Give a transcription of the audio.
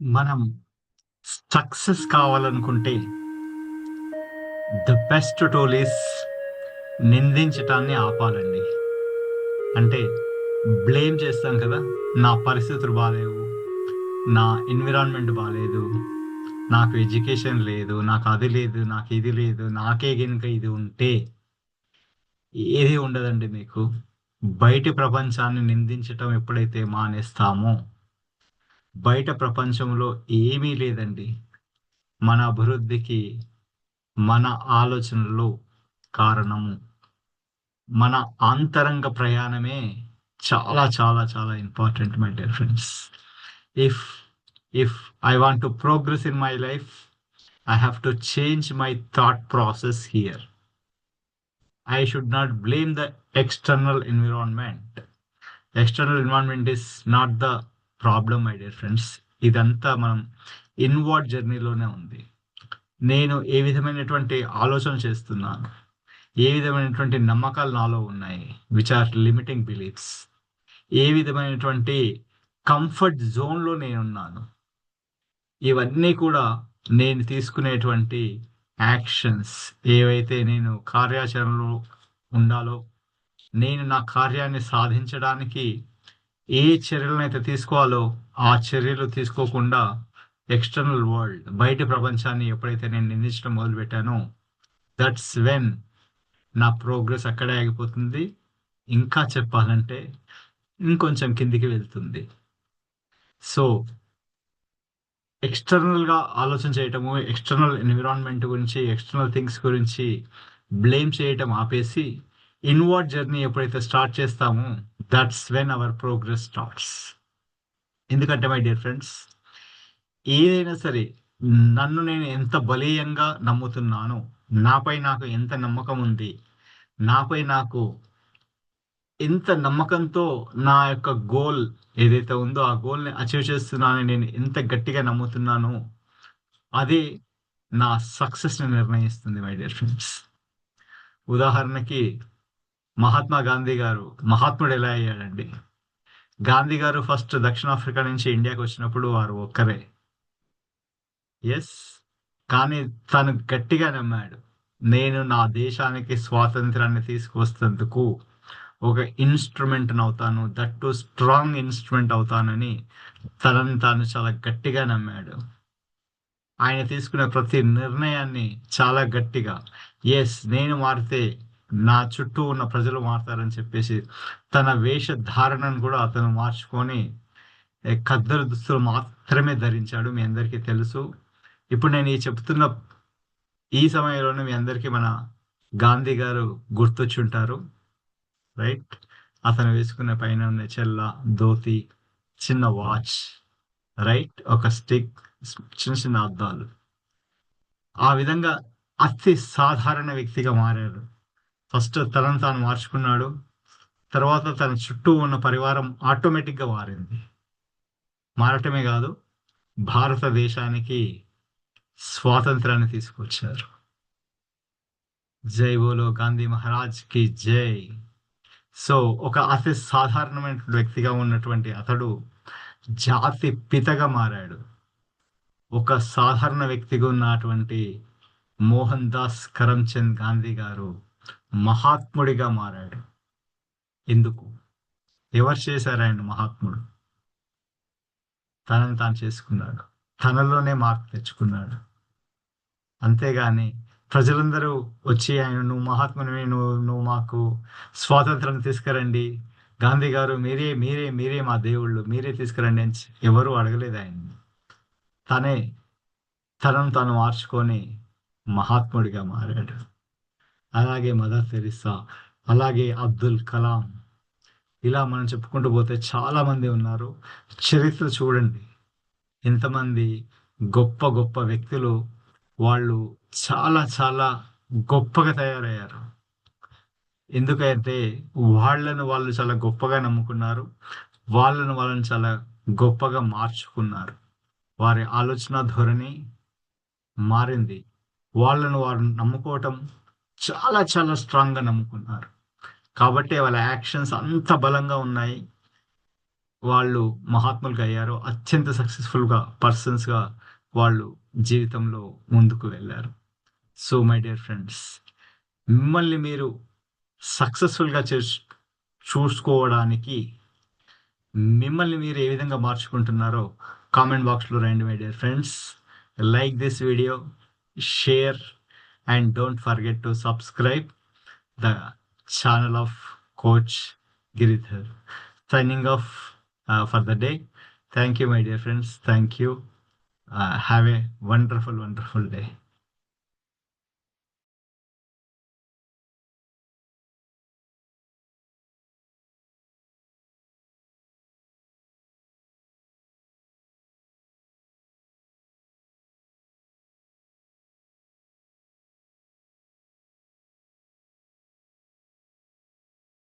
మనం సక్సెస్ కావాలనుకుంటే the best tool is నిందించటాన్ని ఆపాలండి. అంటే బ్లేమ్ చేస్తాం కదా నా పరిస్థితులు బాగాలేవు నా ఎన్విరాన్మెంట్ బాగాలేదు నాకు ఎడ్యుకేషన్ లేదు నాకు అది లేదు నాకు ఇది లేదు నాకే కనుక ఇది ఉంటే ఏది ఉండదండి మీకు? బయటి ప్రపంచాన్ని నిందించటం ఎప్పుడైతే మానేస్తామో బయట ప్రపంచంలో ఏమీ లేదండి. మన అభివృద్ధికి మన ఆలోచనలు కారణము. మన అంతరంగ ప్రయాణమే చాలా చాలా చాలా important my dear friends if if I want to progress in my life I have to change my thought process here I should not blame the external environment external environment is not the problem my dear friends ఇదంతా మనం inward జర్నీలోనే ఉంది. నేను ఏ విధమైనటువంటి ఆలోచన చేస్తున్నాను? ఏ విధమైనటువంటి నమ్మకాలు నాలో ఉన్నాయి? విచ్ ఆర్ లిమిటింగ్ బిలీఫ్స్ ఏ విధమైనటువంటి కంఫర్ట్ జోన్లో నేనున్నాను? ఇవన్నీ కూడా నేను తీసుకునేటువంటి యాక్షన్స్ ఏవైతే నేను కార్యాచరణలో ఉండాలో నేను నా కార్యాన్ని సాధించడానికి ఏ చర్యలనైతే తీసుకోవాలో ఆ చర్యలు తీసుకోకుండా ఎక్స్టర్నల్ వరల్డ్ బయట ప్రపంచాన్ని ఎప్పుడైతే నేను నిందించడం మొదలుపెట్టానో దట్స్ వెన్ నా ప్రోగ్రెస్ అక్కడే ఆగిపోతుంది. ఇంకా చెప్పాలంటే ఇంకొంచెం కిందికి వెళ్తుంది. సో ఎక్స్టర్నల్గా ఆలోచన చేయటము ఎక్స్టర్నల్ ఎన్విరాన్మెంట్ గురించి ఎక్స్టర్నల్ థింగ్స్ గురించి బ్లేమ్ చేయటం ఆపేసి ఇన్వర్డ్ జర్నీ ఎప్పుడైతే స్టార్ట్ చేస్తామో that's when our progress starts ఎందుకంటే మై డియర్ ఫ్రెండ్స్ ఏదైనా సరే నన్ను నేను ఎంత బలీయంగా నమ్ముతున్నానో నాపై నాకు ఎంత నమ్మకం ఉంది నాపై నాకు ఎంత నమ్మకంతో నా యొక్క గోల్ ఏదైతే ఉందో ఆ గోల్ని అచీవ్ చేస్తున్నానని నేను ఎంత గట్టిగా నమ్ముతున్నానో అదే నా సక్సెస్ని నిర్ణయిస్తుంది మై డియర్ ఫ్రెండ్స్ ఉదాహరణకి మహాత్మా గాంధీ గారు మహాత్ముడు ఎలా అయ్యాడండి? గాంధీ గారు ఫస్ట్ దక్షిణాఫ్రికా నుంచి ఇండియాకి వచ్చినప్పుడు వారు ఒక్కరే. ఎస్ కానీ తను గట్టిగా నమ్మాడు. నేను నా దేశానికి స్వాతంత్రాన్ని తీసుకొస్తేందుకు ఒక ఇన్స్ట్రుమెంట్ అవుతాను దట్ టు స్ట్రాంగ్ ఇన్స్ట్రుమెంట్ అవుతానని తనని తాను చాలా గట్టిగా నమ్మాడు. ఆయన తీసుకునే ప్రతి నిర్ణయాన్ని చాలా గట్టిగా ఎస్ నేను మారితే నా చుట్టూ ఉన్న ప్రజలు మారుతారని చెప్పేసి తన వేషధారణను కూడా అతను మార్చుకొని ఖద్దరు దుస్తులు మాత్రమే ధరించాడు మీ అందరికీ తెలుసు. ఇప్పుడు నేను ఈ చెప్తున్న ఈ సమయంలోనే మీ అందరికీ మన గాంధీ గారు గుర్తొచ్చుంటారు. రైట్? అతను వేసుకున్న పైన ఉన్న చెల్ల ధోతి చిన్న వాచ్ రైట్? ఒక స్టిక్ చిన్న చిన్న అద్దాలు. ఆ విధంగా అతి సాధారణ వ్యక్తిగా మారారు ఫస్ట్ తనను తాను మార్చుకున్నాడు. తర్వాత తన చుట్టూ ఉన్న పరివారం ఆటోమేటిక్గా మారింది. మారటమే కాదు భారతదేశానికి స్వాతంత్రాన్ని తీసుకొచ్చారు. జై బోలో గాంధీ మహారాజ్కి జై. సో ఒక అతి సాధారణమైన వ్యక్తిగా ఉన్నటువంటి అతడు జాతి పితగా మారాడు. ఒక సాధారణ వ్యక్తిగా ఉన్నటువంటి మోహన్ దాస్ కరమ్చంద్ గాంధీ గారు మహాత్ముడిగా మారాడు. ఎందుకు? ఎవరు చేశారు ఆయన మహాత్ముడు? తనని తాను చేసుకున్నాడు. తనలోనే మార్పు తెచ్చుకున్నాడు. అంతేగాని ప్రజలందరూ వచ్చి ఆయన నువ్వు మహాత్మునివి నువ్వు నువ్వు మాకు స్వాతంత్రం తీసుకురండి. గాంధీ గారు మీరే మీరే మీరే మా దేవుళ్ళు మీరే తీసుకురండి అని ఎవరు అడగలేదు ఆయన్ని. తనే తనను తను మార్చుకొని మహాత్ముడిగా మారాడు. అలాగే మదర్ తెరిసా అలాగే అబ్దుల్ కలాం. ఇలా మనం చెప్పుకుంటూ పోతే చాలామంది ఉన్నారు. చరిత్ర చూడండి. ఎంతమంది గొప్ప గొప్ప వ్యక్తులు వాళ్ళు చాలా చాలా గొప్పగా తయారయ్యారు. ఎందుకంటే వాళ్ళను వాళ్ళు చాలా గొప్పగా నమ్ముకున్నారు. వాళ్ళను వాళ్ళని చాలా గొప్పగా మార్చుకున్నారు. వారి ఆలోచన ధోరణి మారింది. వాళ్ళను వారు నమ్ముకోవటం చాలా చాలా స్ట్రాంగ్గా నమ్ముకున్నారు. కాబట్టి వాళ్ళ యాక్షన్స్ అంత బలంగా ఉన్నాయి. వాళ్ళు మహాత్ములుగా అయ్యారు అత్యంత సక్సెస్ఫుల్గా పర్సన్స్గా వాళ్ళు జీవితంలో ముందుకు వెళ్ళారు. సో మై డియర్ ఫ్రెండ్స్ మిమ్మల్ని మీరు సక్సెస్ఫుల్గా చే చూసుకోవడానికి మిమ్మల్ని మీరు ఏ విధంగా మార్చుకుంటున్నారో కామెంట్ బాక్స్లో రండి my dear friends like this video share and don't forget to subscribe the channel of coach Giridhar signing off for the day thank you my dear friends thank you have a wonderful wonderful day